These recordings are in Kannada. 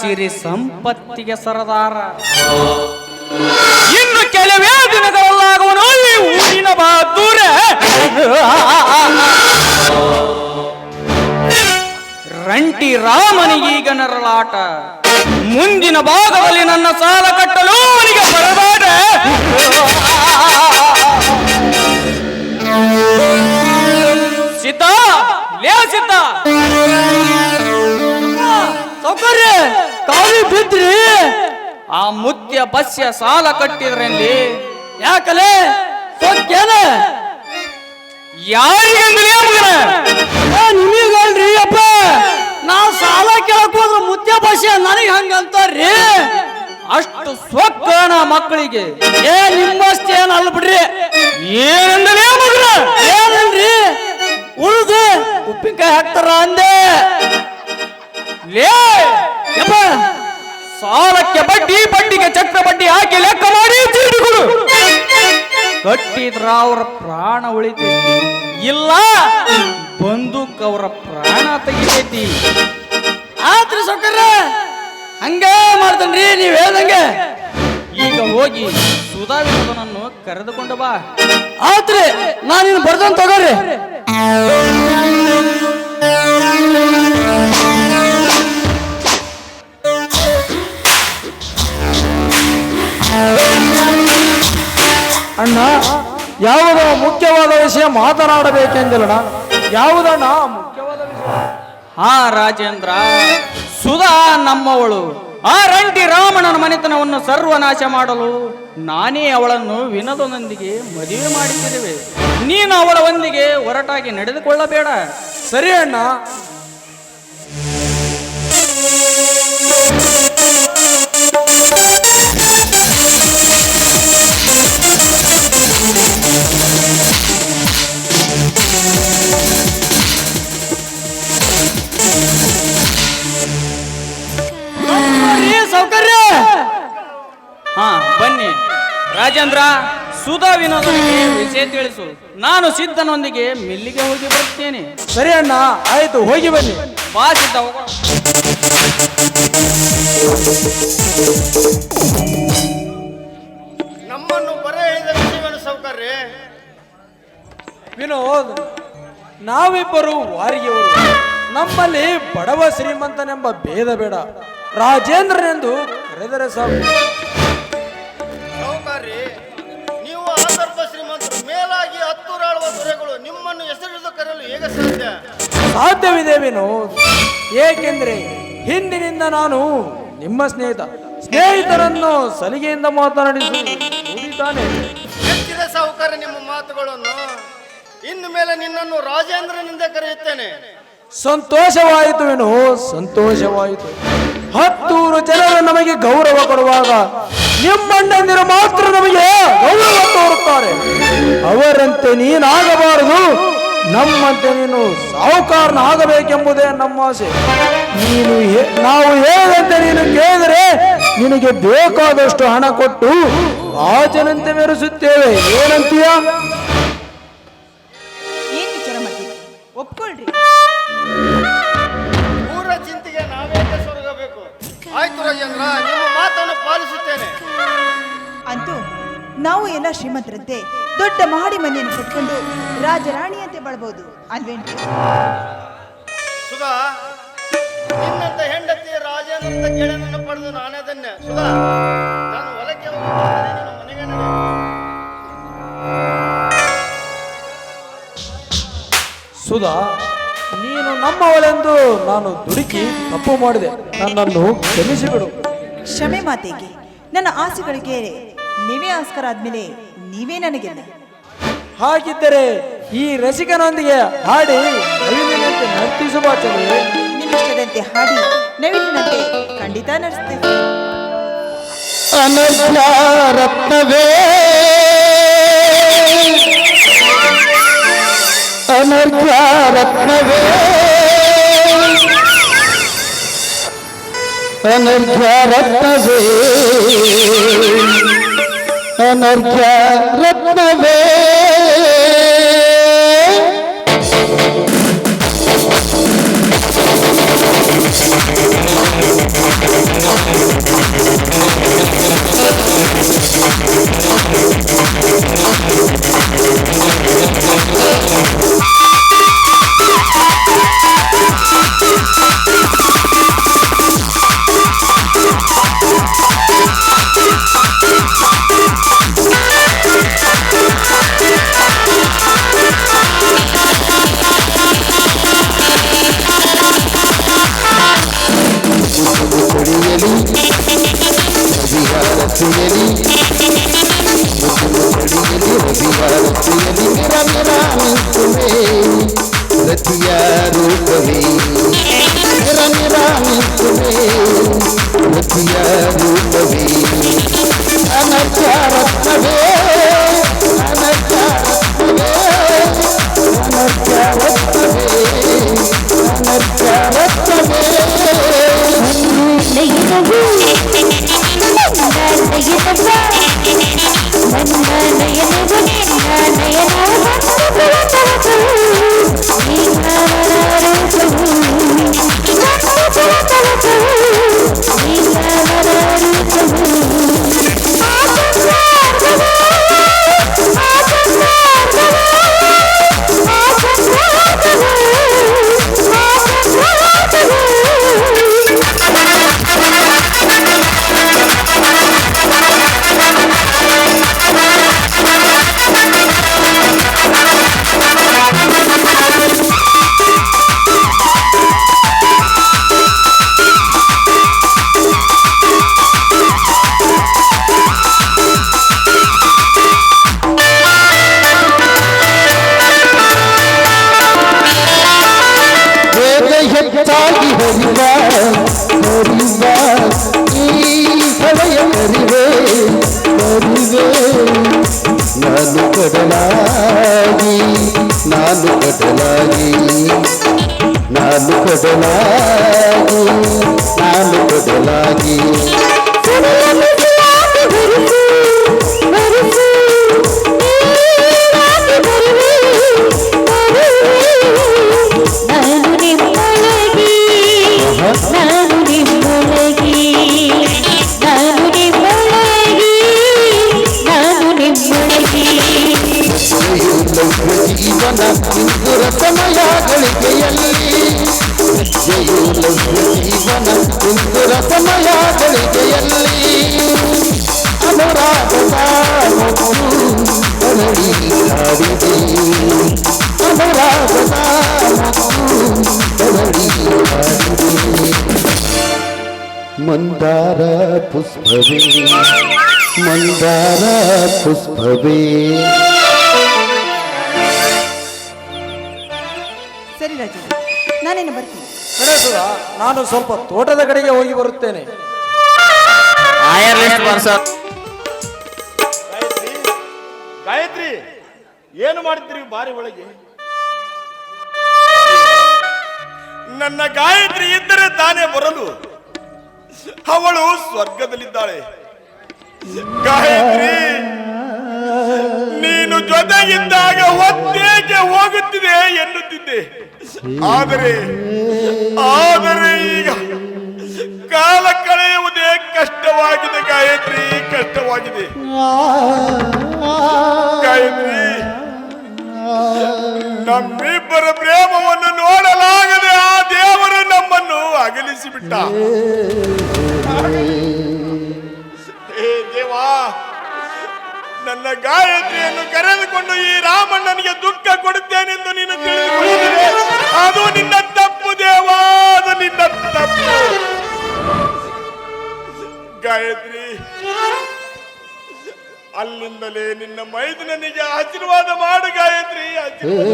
ಸಿರಿ ಸಂಪತ್ತಿಗೆ ಸರದಾರ. ಇನ್ನು ಕೆಲವೇ ದಿನಗಳಲ್ಲಾಗುವನು ಈ ಊರಿನ ಬಹದ್ದೂರ. ರಂಟಿ ರಾಮನಿಗೀಗ ನರಳಾಟ. ಮುಂದಿನ ಭಾಗದಲ್ಲಿ ನನ್ನ ಸಾಲ ಕಟ್ಟಲು ಅವನಿಗೆ ಬರಬೇಡ ಸೀತಾ ಲೇ ಸೀತಾ ಸೌಕರ್ಯ. ಕಾವಿ ಬಿದ್ರಿ? ಆ ಮುತ್ಯ ಬಸ್ಯ ಸಾಲ ಕಟ್ಟಿದ್ರಲ್ಲಿ? ಯಾಕಲೆ? ಸೊಕ್ಕೇನ ಯಾರಿಗೆಂದಲೇ ಮಗನ? ನಿಮಗಲ್ರಿ ಅಪ್ಪ. ನಾ ಸಾಲ ಕೇಳಕ್ ಹೋದ್ರೆ ಮುತ್ಯ ಭಾಷೆ ನನಗೆ ಹಂಗಂತಾರ್ರಿ ಅಷ್ಟು ಸೊಕ್ಕಣ ಮಕ್ಕಳಿಗೆ. ಏ ನಿಮ್ಮಷ್ಟೇ ಏನ್ ಅಲ್ಲ ಬಿಡ್ರಿ. ಏನಂದ್ರೆ ಏನಲ್ರಿ ಉಳಿದು ಉಪ್ಪಿನಕಾಯಿ ಹಾಕ್ತಾರ ಅಂದೆ. ಲೇ! ಸಾಲಕ್ಕೆ ಬಡ್ಡಿ, ಬಡ್ಡಿಗೆ ಚಕ್ರ ಬಡ್ಡಿ ಹಾಕಿ ಲೆಕ್ಕ ಮಾಡಿ ಜೀವಿಗಳು ಕಟ್ಟಿದ್ರ ಅವರ ಪ್ರಾಣ ಉಳಿತೈತಿ. ಇಲ್ಲ, ಬಂದೂಕ್ ಅವರ ಪ್ರಾಣ ತೆಗಿತೈತಿ. ಆತ್ರಿ ಸೊಕ್ಕರ ಹಂಗ ಮಾಡ್ತನ್ರಿ ನೀವ್ ಹೇಳ್ದಂಗೆ. ಈಗ ಹೋಗಿ ಸುಧಾವಿನದನನ್ನು ಕರೆದುಕೊಂಡು ಬಾ. ಆತ್ರಿ ನಾನಿನ್ ಬರ್ದನ್ ತಗೋರಿ. ಮಾತನಾಡಬೇಕೆಂದಿಲ್ಲಣ್ಣ? ಯಾವುದಣ್ಣ? ಮುಖ್ಯವಾದ ಆ ರಾಜೇಂದ್ರ ಸುಧಾ ನಮ್ಮವಳು ಆ ರಂಟಿ ರಾಮಣನ ಮನೆತನವನ್ನು ಸರ್ವನಾಶ ಮಾಡಲು ನಾನೇ ಅವಳನ್ನು ವಿನೋದನೊಂದಿಗೆ ಮದುವೆ ಮಾಡಿದ್ದೇವೆ ನೀನು ಅವಳ ಒಂದಿಗೆ ಹೊರಟಾಗಿ ನಡೆದುಕೊಳ್ಳಬೇಡ. ಸರಿ ಅಣ್ಣ. ವಿನೋದನಿಗೆ ವಿಷಯ ತಿಳಿಸು. ನಾನು ಸಿದ್ಧನೊಂದಿಗೆ ಮಿಲ್ಲಿಗೆ ಹೋಗಿ ಬರುತ್ತೇನೆ. ಸರಿ ಅಣ್ಣ ಆಯ್ತು ಹೋಗಿ ಬನ್ನಿ. ಬಾ ಸಿದ್ಧ ಹೋಗೋಣ. ನಮ್ಮನ್ನು ಬರೆ ಹೇಳಿದ ವಿಷಯವನ್ನು ಸೌಕರ್ಯ ವಿನೋದ್ ನಾವಿಬ್ಬರು ವಾರಿಯವರು ನಮ್ಮಲ್ಲಿ ಬಡವ ಶ್ರೀಮಂತನೆಂಬ ಭೇದ ಬೇಡ. ರಾಜೇಂದ್ರನೆಂದು ಕರೆದರೆ ಸಾಕು. ದೊರೆಗಳು ನಿಮ್ಮನ್ನು ಹೆಸರಿಡಿದು ಕರೆಯಲು ಹೇಗೆ ಸಾಧ್ಯ? ಸಾಧ್ಯವಿದೆ ವಿನೋದ್ ಏಕೆಂದ್ರೆ ಹಿಂದಿನಿಂದ ನಾನು ನಿಮ್ಮ ಸ್ನೇಹಿತ ಸ್ನೇಹಿತರನ್ನು ಸಲಿಗೆಯಿಂದ ಮಾತನಾಡಿ ನುಡಿತಾನೆ ಹೆಚ್ಚಿದೆ ಸಾಹುಕಾರ ನಿಮ್ಮ ಮಾತುಗಳನ್ನು ಇನ್ನು ಮೇಲೆ ನಿನ್ನನ್ನು ರಾಜೇಂದ್ರನಿಂದ ಕರೆಯುತ್ತೇನೆ. ಸಂತೋಷವಾಯಿತು ವಿನು ಸಂತೋಷವಾಯಿತು. ಹತ್ತೂರು ಜನರು ನಮಗೆ ಗೌರವ ಕೊಡುವಾಗ ನಿಮ್ಮಣ್ಣಂದಿರು ಮಾತ್ರ ನಮಗೆ ಗೌರವ ತೋರುತ್ತಾರೆ. ಅವರಂತೆ ನೀನಾಗಬಾರದು. ನಮ್ಮಂತೆ ನೀನು ಸಾಹುಕಾರನಾಗಬೇಕೆಂಬುದೇ ನಮ್ಮ ಆಸೆ. ನೀನು ನಾವು ಹೇಗಂತೆ ನೀನು ಕೇಳಿದರೆ ನಿನಗೆ ಬೇಕಾದಷ್ಟು ಹಣ ಕೊಟ್ಟು ರಾಜನಂತೆ ಮೆರೆಸುತ್ತೇವೆ. ಏನಂತೀಯ? ಒಪ್ಕೊಳ್ರಿ. ಊರ ಚಿಂತೆಗೆ ನಾವೇಕೆ ಸೊರಗಬೇಕು? ಆಯ್ತು ರಾಜೇಂದ್ರ ನಾವು ಎಲ್ಲ ಶ್ರೀಮಂತರಂತೆ ದೊಡ್ಡ ಮಹಡಿ ಮನೆಯನ್ನು ಕಟ್ಕೊಂಡು ರಾಜರಾಣಿಯಂತೆ ಬಾಳ್ಬೋದು ಅಲ್ವೇನ್ರಿ? ಸುಧಾ ನಿನ್ನಂತ ಹೆಂಡತಿ ರಾಜನಂತ ಗೆಳೆಯನನ್ನು ಪಡೆದು ನಾನೇ ಧನ್ಯ. ಸುಧಾ ನಾನು ಹೊಲಕ್ಕೆ ಮನೆಗೆ ಸುಧಾ ನೀನು ನಮ್ಮವಳೆಂದು ನಾನು ದುಡುಕಿ ತಪ್ಪು ಮಾಡಿದೆ. ನನ್ನನ್ನು ಕ್ಷಮಿಸಿಬಿಡು. ಕ್ಷಮೆ ಮಾತೆಗೆ ನನ್ನ ಆಸೆಗಳಿಗೆ ನೀವೇ ಆಸ್ಕರ ಆದ್ಮೇಲೆ ನೀವೇ ನನಗೆ ಹಾಗಿದ್ದರೆ ಈ ರಸಿಕನೊಂದಿಗೆ ಹಾಡಿ ನವಿಲಿನಂತೆ ನರ್ತಿಸುವ ನಿಮ್ಮಿಷ್ಟದಂತೆ ಹಾಡಿ ನವೀನಂತೆ ಖಂಡಿತ ನಡೆಸ್ತೇವೆ. ರತ್ನವೇ. ಅನರ್ಥ ರತ್ನವೇ. ಅನರ್ಥ ರತ್ನವೇ. ಅನರ್ಘ ರತ್ನವೇ. ನಾನು ಪುಷ್ಪವೇ ಸರಿ ರಾಜು ನಾನೇನು ಬರ್ತೀನಿ? ನಾನು ಸ್ವಲ್ಪ ತೋಟದ ಕಡೆಗೆ ಹೋಗಿ ಬರುತ್ತೇನೆ. ಗಾಯತ್ರಿ ಗಾಯತ್ರಿ ಏನು ಮಾಡ್ತೀರಿ ಬಾರಿ ಒಳಗೆ? ನನ್ನ ಗಾಯತ್ರಿ ಇದ್ದರೆ ತಾನೇ ಬರಲು. ಅವಳು ಸ್ವರ್ಗದಲ್ಲಿದ್ದಾಳೆ. ಗಾಯತ್ರಿ, ನೀನು ಜೊತೆಗಿದ್ದಾಗ ಒತ್ತೇಕೆ ಹೋಗುತ್ತಿದೆ ಎನ್ನುತ್ತಿದ್ದೆ. ಆದರೆ ಆದರೆ ಈಗ ಕಾಲ ಕಳೆಯುವುದೇ ಕಷ್ಟವಾಗಿದೆ ಗಾಯತ್ರಿ ಕಷ್ಟವಾಗಿದೆ. ಗಾಯತ್ರಿ, ನಮ್ಮಿಬ್ಬರ ಪ್ರೇಮವನ್ನು ನೋಡಲಾಗದೆ ಆ ದೇವರು ನಮ್ಮನ್ನು ಅಗಲಿಸಿಬಿಟ್ಟ. ದೇವಾ, ನನ್ನ ಗಾಯತ್ರಿಯನ್ನು ಕರೆದುಕೊಂಡು ಈ ರಾಮಣ್ಣನಿಗೆ ದುಃಖ ಕೊಡುತ್ತೇನೆಂದು ನೀನು ತಿಳಿದುಕೊಂಡಿದೆ ಅದು ನಿನ್ನ ತಪ್ಪು ದೇವಾ, ಅದು ನಿನ್ನ ತಪ್ಪು. ಗಾಯತ್ರಿ, ಅಲ್ಲಿಂದಲೇ ನಿನ್ನ ಮೈದುನನಿಗೆ ಆಶೀರ್ವಾದ ಮಾಡು ಗಾಯತ್ರಿ, ಆಶೀರ್ವಾದ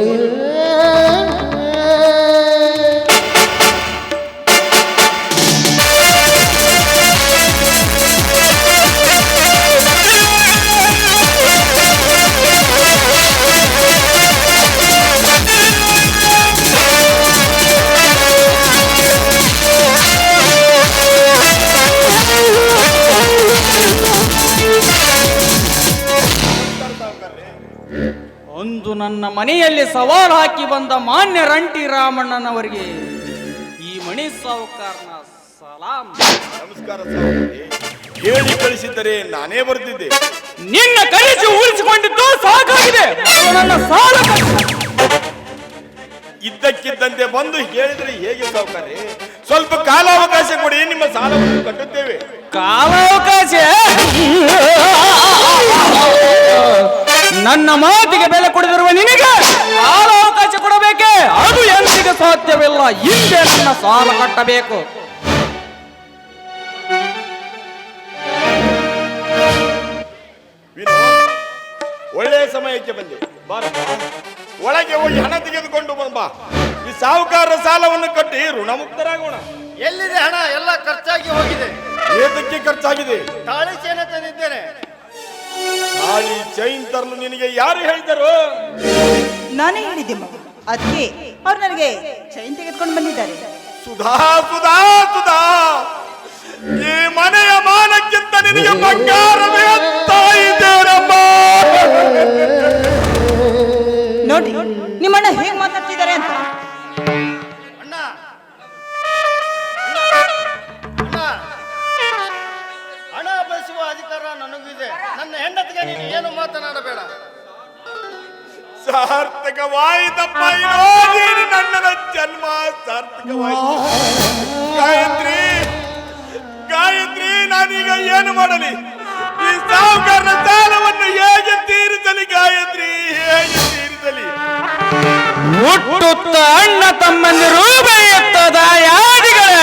ನನ್ನ ಮನೆಯಲ್ಲಿ ಸವಾಲು ಹಾಕಿ ಬಂದ ಮಾನ್ಯ ರಂಟಿ ರಾಮಣ್ಣನವರಿಗೆ ಈ ಮಣಿ ಸಾವುಕಾರನ ಸಲಾಂ. ನಮಸ್ಕಾರ. ಹೇಳಿ ಕಳಿಸಿದ್ದರೆ ನಾನೇ ಬರ್ತಿದ್ದೆ ನಿನ್ನ ಕರೆಸಿ ಉಳಿಸಿಕೊಂಡಿದ್ದು ಸಾಕಾಗಿದೆ. ನನ್ನ ಸಾಲ ಇದ್ದಕ್ಕಿದ್ದಂತೆ ಬಂದು ಹೇಳಿದ್ರೆ ಹೇಗೆ ಸಾವುಕಾರಿ ಸ್ವಲ್ಪ ಕಾಲಾವಕಾಶ ಕೊಡಿ ನಿಮ್ಮ ಸಾಲವನ್ನು ಕಟ್ಟುತ್ತೇವೆ. ಕಾಲಾವಕಾಶ? ನನ್ನ ಮಾತಿಗೆ ಬೆಲೆ ಕೊಡದಿರುವ ನಿನಗೆ ಅವಕಾಶ ಕೊಡಬೇಕೆ? ಅದು ಎಂದಿಗೆ ಸಾಧ್ಯವಿಲ್ಲ? ಹಿಂದೆ ನನ್ನ ಸಾಲ ಕಟ್ಟಬೇಕು. ಒಳ್ಳೆಯ ಸಮಯಕ್ಕೆ ಬಂದೆ. ಬಾ. ಒಳಗೆ ಹೋಗಿ ಹಣ ತೆಗೆದುಕೊಂಡು ಬಾ. ಈ ಸಾಹುಕಾರ ಸಾಲವನ್ನು ಕಟ್ಟಿ ಋಣಮುಕ್ತರಾಗೋಣ. ಎಲ್ಲಿದೆ ಹಣ? ಎಲ್ಲ ಖರ್ಚಾಗಿ ಹೋಗಿದೆ. ಏತಕ್ಕೆ ಖರ್ಚಾಗಿದೆ? ತಾಳಿ ಸೇನೆ ತಂದಿದ್ದೇನೆ. ತಾಳಿ ಚೈನ್ ತರಲು ನಿನಗೆ ಯಾರು ಹೇಳಿದರು? ನಾನೇ ಹೇಳಿದ್ದೆ ಮಗು. ಅದಕ್ಕೆ ಅವ್ರು ನನಗೆ ಚೈನ್ ತೆಗೆದುಕೊಂಡು ಬಂದಿದ್ದಾರೆ. ಸುಧಾ ಸುಧಾ ಸುಧಾ. ಈ ಮನೆಯ ಮಾನಕ್ಕಿಂತ ನಿನಗೆ ಬಂಗಾರವೇ ತಾಯಿದ್ದೇರಮ್ಮ ನೋಡಿ ನಿಮ್ಮಣ್ಣ ಹೇಗೆ ಮಾತಾಡ್ತಿದ್ದಾರೆ ಅಂತ. ನೀನು ಏನು ಮಾತನಾಡಬೇಡ. ಸಾರ್ಥಕವಾಯಿತಪ್ಪ ನೀನು ನನ್ನ ಜನ್ಮ. ಸಾರ್ಥಕವಾಯಿತು. ಗಾಯತ್ರಿ ಗಾಯತ್ರಿ ನಾನೀಗ ಏನು ಮಾಡಲಿ? ಈ ಸಾಹುಕಾರನ ಸಾಲವನ್ನು ಹೇಗೆ ತೀರಿಸಲಿ ಗಾಯತ್ರಿ? ಹೇಗೆ ತೀರಿಸಲಿ? ಹುಟ್ಟುತ್ತ ಅಣ್ಣ ತಮ್ಮಂದಿರು ಬೆಳೆಯುತ್ತದ ಯಾದಿಗಳೇ?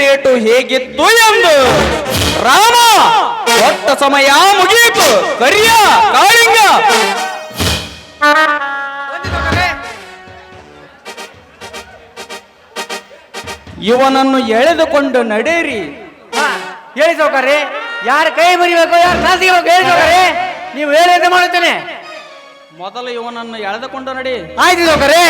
ತಮ್ಮನೆದರೇಟು ಹೇಗಿತ್ತು ಎಂದು. ರಾಮ ಒಟ್ಟ ಸಮಯ ಮುಗಿಯಿತು. ಕರಿಯ ಕಾಳಿಂಗ. ಇವನನ್ನು ಎಳೆದುಕೊಂಡು ನಡೆಯಿರಿ. ಹೇಳಿ ಸೌಕರ್ಯ ಯಾರ ಕೈ ಮರಿಬೇಕು ಯಾರ ಸಾಧಿಬೇಕು ಹೇಳಿ ಸೌಕರ್ಯ ನೀವು ಹೇಳಿದ ಮಾಡುತ್ತೇನೆ. ಮೊದಲು ಇವನನ್ನು ಎಳೆದುಕೊಂಡು ನಡಿ. ಆಯ್ತು ಸೌಕರ್ಯ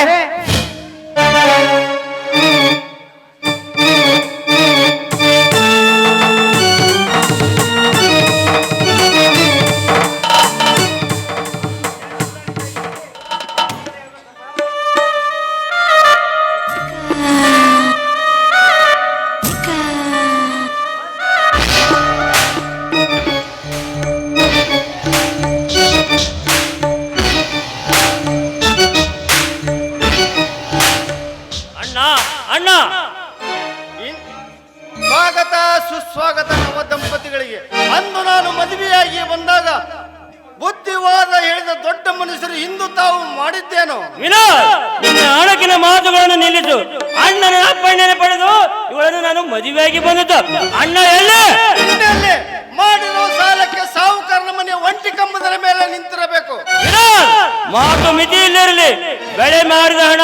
ಬುದ್ಧಿವಾದ ಹೇಳಿದ ದೊಡ್ಡ ಮನುಷ್ಯರು ಇಂದು ತಾವು ಮಾಡಿದ್ದೇನು? ವಿನೋದ್ ನಿನ್ನ ಅಣಕಿನ ಮಾತುಗಳನ್ನು ನಿಲ್ಲಿಸು. ಅಣ್ಣನ ಅಪ್ಪಣ್ಣನ ಪಡೆದು ಇವಳನ್ನು ನಾನು ಮದುವೆಯಾಗಿ ಬಂದದ್ದು. ಅಣ್ಣ ಎಲ್ಲಿ? ಇನ್ನೆಲ್ಲಿ ಮಾಡಿರೋ ಸಾಲಕ್ಕೆ ಸಾಹುಕಾರನ ಮನೆ ಒಂಟಿ ಕಂಬದ ಮೇಲೆ ನಿಂತಿರಬೇಕು. ವಿನೋದ್ ಮಾತು ಮಿತಿಯಿಲ್ಲಿರಲಿ ಬೆಳೆ ಮಾಡಿದ ಹಣ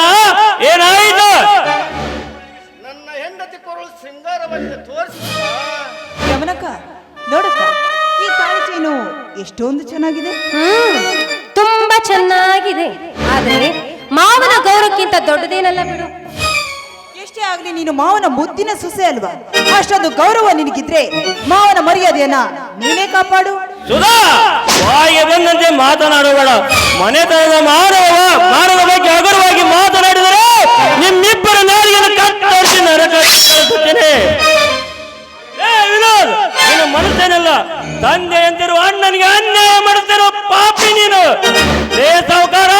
ಏನಾಯಿತು? ನನ್ನ ಹೆಂಡತಿ ಕೊರಳು ಶೃಂಗಾರವನ್ನು ತೋರಿಸ ಗಮನಕ್ಕ ನೋಡಕ್ಕ ತಾಳಿ ಚೈನು ಎಷ್ಟೊಂದು ಚೆನ್ನಾಗಿದೆ. ಹ್ಮ್ ತುಂಬಾ ಚೆನ್ನಾಗಿದೆ. ಆದರೆ ಮಾವನ ಗೌರವಕ್ಕಿಂತ ದೊಡ್ಡದೇನಲ್ಲ ಬಿಡು. ಎಷ್ಟೇ ಆಗ್ಲಿ ನೀನು ಮಾವನ ಮುದ್ದಿನ ಸೊಸೆ ಅಲ್ವಾ? ಅಷ್ಟೊಂದು ಗೌರವ ನಿನಗಿದ್ರೆ ಮಾವನ ಮರ್ಯಾದೆಯನ್ನ ನೀನೇ ಕಾಪಾಡು. ಸುಧಾ ಬಾಯಿಗೆ ಬಂದಂತೆ ಮಾತನಾಡಬೇಡ ಮನೆತನದ ಮಾನವ ಮಾನವ ಬಗ್ಗೆ ಹಗುರವಾಗಿ ಮಾತನಾಡಿದರೆ ನಿಮ್ಮಿಬ್ಬರ ನಾಲಿಗೆಯನ್ನು ಕತ್ತರಿಸಿ ನರಕ ಕಳಿಸುತ್ತೇನೆ ವಿನೋದ್ ನೀನು ಮನುಷ್ಯನಲ್ಲ. ತಂದೆಯಂತಿರುವ ಅಣ್ಣನಿಗೆ ಅನ್ಯಾಯ ಮಾಡುತ್ತಿರುವ ಪಾಪಿ ನೀನು. ಏ ಸಾವುಕಾರ,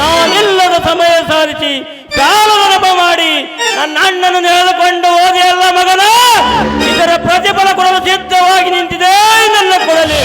ನಾನಿಲ್ಲದ ಸಮಯ ಸಾಧಿಸಿ, ಕಾಲದ ನೆಪ ಮಾಡಿ, ನನ್ನ ಅಣ್ಣನನ್ನು ಹೋದೆ ಅಲ್ಲ ಮಗನ? ಇದರ ಪ್ರತಿಫಲ ಕೊಡಲು ಸಿದ್ಧವಾಗಿ ನಿಂತಿದೆ ನನ್ನ ಕೊಡಲಿ.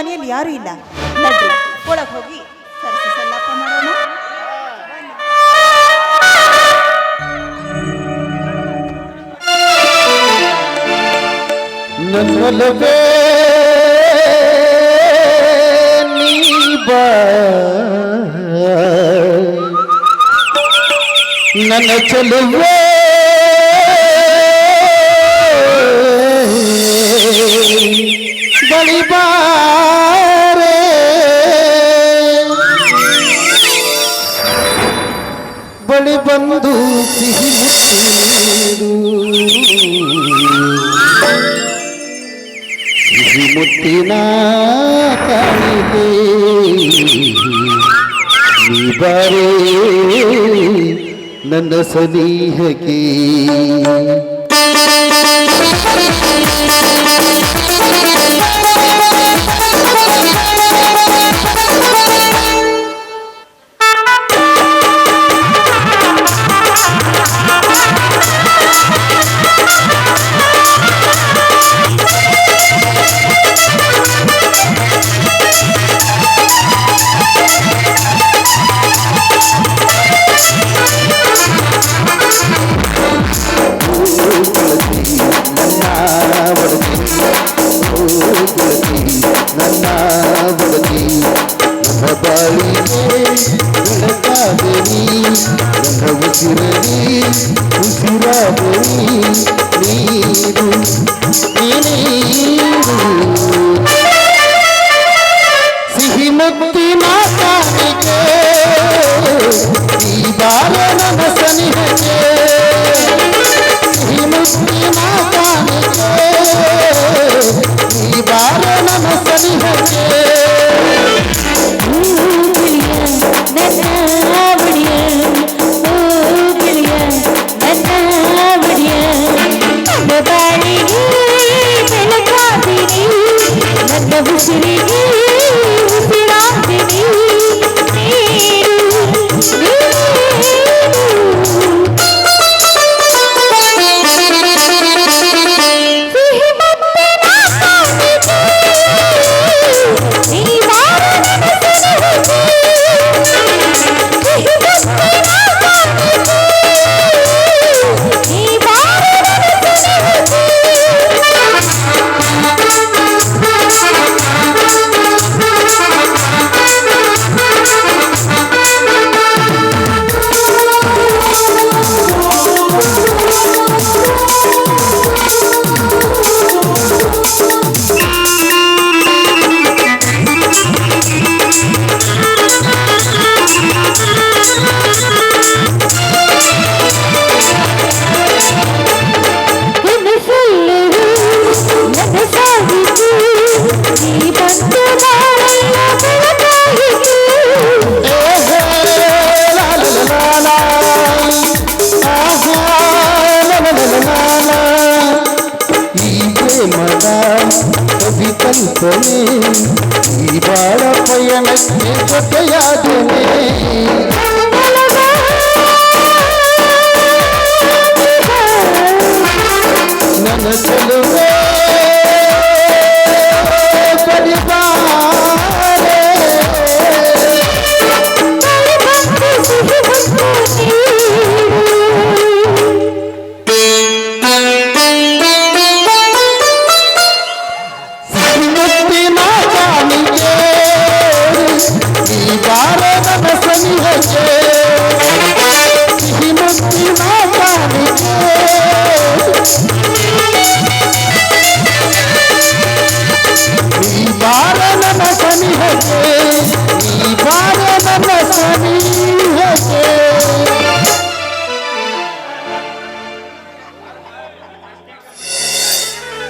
ಮನೆಯಲ್ಲಿ ಯಾರು ಇಲ್ಲ. ನಡ್ರಿ ಒಳಗ್ ಹೋಗಿ ನನ್ನ ಚೆಲುವೆ বন্ধু শ্রীমূর্তি না কাহিলে নিবারে নন্দ সনিহ কি will be.